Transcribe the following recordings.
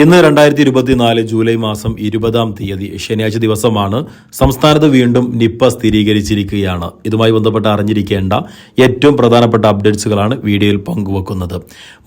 ഇന്ന് രണ്ടായിരത്തി ഇരുപത്തിനാല് ജൂലൈ മാസം ഇരുപതാം തീയതി ശനിയാഴ്ച ദിവസമാണ് സംസ്ഥാനത്ത് വീണ്ടും നിപ്പ സ്ഥിരീകരിച്ചിരിക്കുകയാണ്. ഇതുമായി ബന്ധപ്പെട്ട് അറിഞ്ഞിരിക്കേണ്ട ഏറ്റവും പ്രധാനപ്പെട്ട അപ്ഡേറ്റ്സുകളാണ് വീഡിയോയിൽ പങ്കുവെക്കുന്നത്.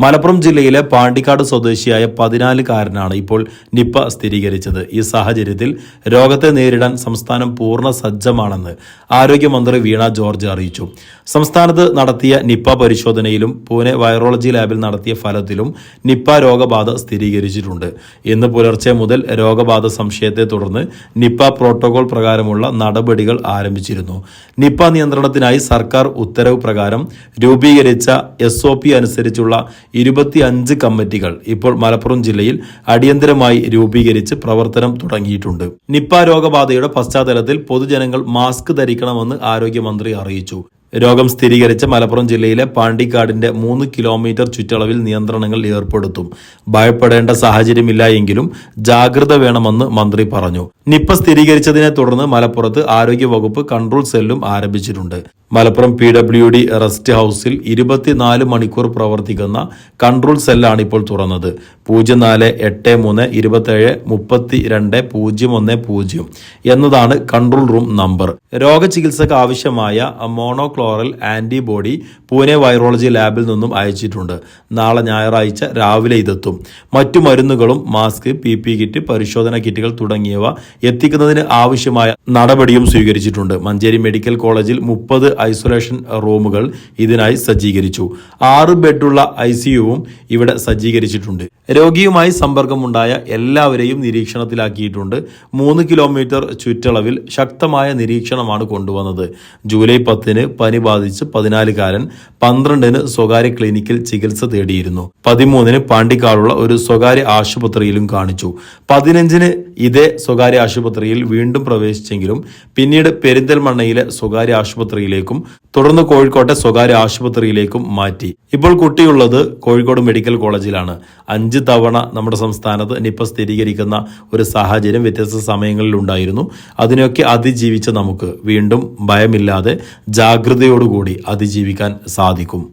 മലപ്പുറം ജില്ലയിലെ പാണ്ടിക്കാട് സ്വദേശിയായ പതിനാലുകാരനാണ് ഇപ്പോൾ നിപ്പ സ്ഥിരീകരിച്ചത്. ഈ സാഹചര്യത്തിൽ രോഗത്തെ നേരിടാൻ സംസ്ഥാനം പൂർണ സജ്ജമാണെന്ന് ആരോഗ്യമന്ത്രി വീണ ജോർജ് അറിയിച്ചു. സംസ്ഥാനത്ത് നടത്തിയ നിപ്പ പരിശോധനയിലും പൂനെ വൈറോളജി ലാബിൽ നടത്തിയ ഫലത്തിലും നിപ്പ രോഗബാധ സ്ഥിരീകരിച്ചിട്ടുണ്ട്. ഇന്ന് പുലർച്ചെ മുതൽ രോഗബാധ സംശയത്തെ തുടർന്ന് നിപ്പ പ്രോട്ടോകോൾ പ്രകാരമുള്ള നടപടികൾ ആരംഭിച്ചിരുന്നു. നിപ്പ നിയന്ത്രണത്തിനായി സർക്കാർ ഉത്തരവ് പ്രകാരം രൂപീകരിച്ച എസ് ഒ പി അനുസരിച്ചുള്ള ഇരുപത്തി അഞ്ച് കമ്മിറ്റികൾ ഇപ്പോൾ മലപ്പുറം ജില്ലയിൽ അടിയന്തരമായി രൂപീകരിച്ച് പ്രവർത്തനം തുടങ്ങിയിട്ടുണ്ട്. നിപ്പ രോഗബാധയുടെ പശ്ചാത്തലത്തിൽ പൊതുജനങ്ങൾ മാസ്ക് ധരിക്കണമെന്ന് ആരോഗ്യമന്ത്രി അറിയിച്ചു. രോഗം സ്ഥിരീകരിച്ച മലപ്പുറം ജില്ലയിലെ പാണ്ടിക്കാടിന്റെ മൂന്ന് കിലോമീറ്റർ ചുറ്റളവിൽ നിയന്ത്രണങ്ങൾ ഏർപ്പെടുത്തും. ഭയപ്പെടേണ്ട സാഹചര്യമില്ല എങ്കിലും ജാഗ്രത വേണമെന്ന് മന്ത്രി പറഞ്ഞു. നിപ്പ സ്ഥിരീകരിച്ചതിനെ തുടർന്ന് മലപ്പുറത്ത് ആരോഗ്യവകുപ്പ് കൺട്രോൾ സെല്ലും ആരംഭിച്ചിട്ടുണ്ട്. Malappuram P W D rest ഹൗസിൽ ഇരുപത്തിനാല് മണിക്കൂർ പ്രവർത്തിക്കുന്ന കൺട്രോൾ സെല്ലാണ് ഇപ്പോൾ തുറന്നത്. പൂജ്യം നാല് എട്ട് മൂന്ന് ഇരുപത്തേഴ് മുപ്പത്തി രണ്ട് പൂജ്യം ഒന്ന് പൂജ്യം എന്നതാണ് കൺട്രോൾ റൂം നമ്പർ. രോഗചികിത്സക്ക് ആവശ്യമായ മോണോക്ലോറൽ ആന്റിബോഡി പൂനെ വൈറോളജി ലാബിൽ നിന്നും അയച്ചിട്ടുണ്ട്. നാളെ ഞായറാഴ്ച രാവിലെ ഇതെത്തും. മറ്റു മരുന്നുകളും മാസ്ക് പി പി കിറ്റ് പരിശോധന കിറ്റുകൾ തുടങ്ങിയവ എത്തിക്കുന്നതിന് ആവശ്യമായ നടപടിയും സ്വീകരിച്ചിട്ടുണ്ട്. മഞ്ചേരി മെഡിക്കൽ കോളേജിൽ മുപ്പത് ഐസൊലേഷൻ റൂമുകൾ ഇതിനായി സജ്ജീകരിച്ചു. ആറ് ബെഡുള്ള ഐ സിയുവും ഇവിടെ സജ്ജീകരിച്ചിട്ടുണ്ട്. രോഗിയുമായി സമ്പർക്കമുണ്ടായ എല്ലാവരെയും നിരീക്ഷണത്തിലാക്കിയിട്ടുണ്ട്. മൂന്ന് കിലോമീറ്റർ ചുറ്റളവിൽ ശക്തമായ നിരീക്ഷണമാണ് കൊണ്ടുവന്നത്. ജൂലൈ പത്തിന് പനി ബാധിച്ച് പതിനാലുകാരൻ പന്ത്രണ്ടിന് സ്വകാര്യ ക്ലിനിക്കിൽ ചികിത്സ തേടിയിരുന്നു. പതിമൂന്നിന് പാണ്ടിക്കാടുള്ള ഒരു സ്വകാര്യ ആശുപത്രിയിലും കാണിച്ചു. പതിനഞ്ചിന് ഇതേ സ്വകാര്യ ആശുപത്രിയിൽ വീണ്ടും പ്രവേശിച്ചെങ്കിലും പിന്നീട് പെരിന്തൽമണ്ണയിലെ സ്വകാര്യ ആശുപത്രിയിലേക്കും തുടർന്ന് കോഴിക്കോട്ടെ സ്വകാര്യ ആശുപത്രിയിലേക്കും മാറ്റി. ഇപ്പോൾ കുട്ടിയുള്ളത് കോഴിക്കോട് മെഡിക്കൽ കോളേജിലാണ്. അഞ്ച് തവണ നമ്മുടെ സംസ്ഥാനത്ത് നിപ്പ സ്ഥിരീകരിക്കുന്ന ഒരു സാഹചര്യം വ്യത്യസ്ത സമയങ്ങളിൽ ഉണ്ടായിരുന്നു. അതിനൊക്കെ അതിജീവിച്ച നമുക്ക് വീണ്ടും ഭയമില്ലാതെ ജാഗ്രതയോടുകൂടി അതിജീവിക്കാൻ സാധിക്കും.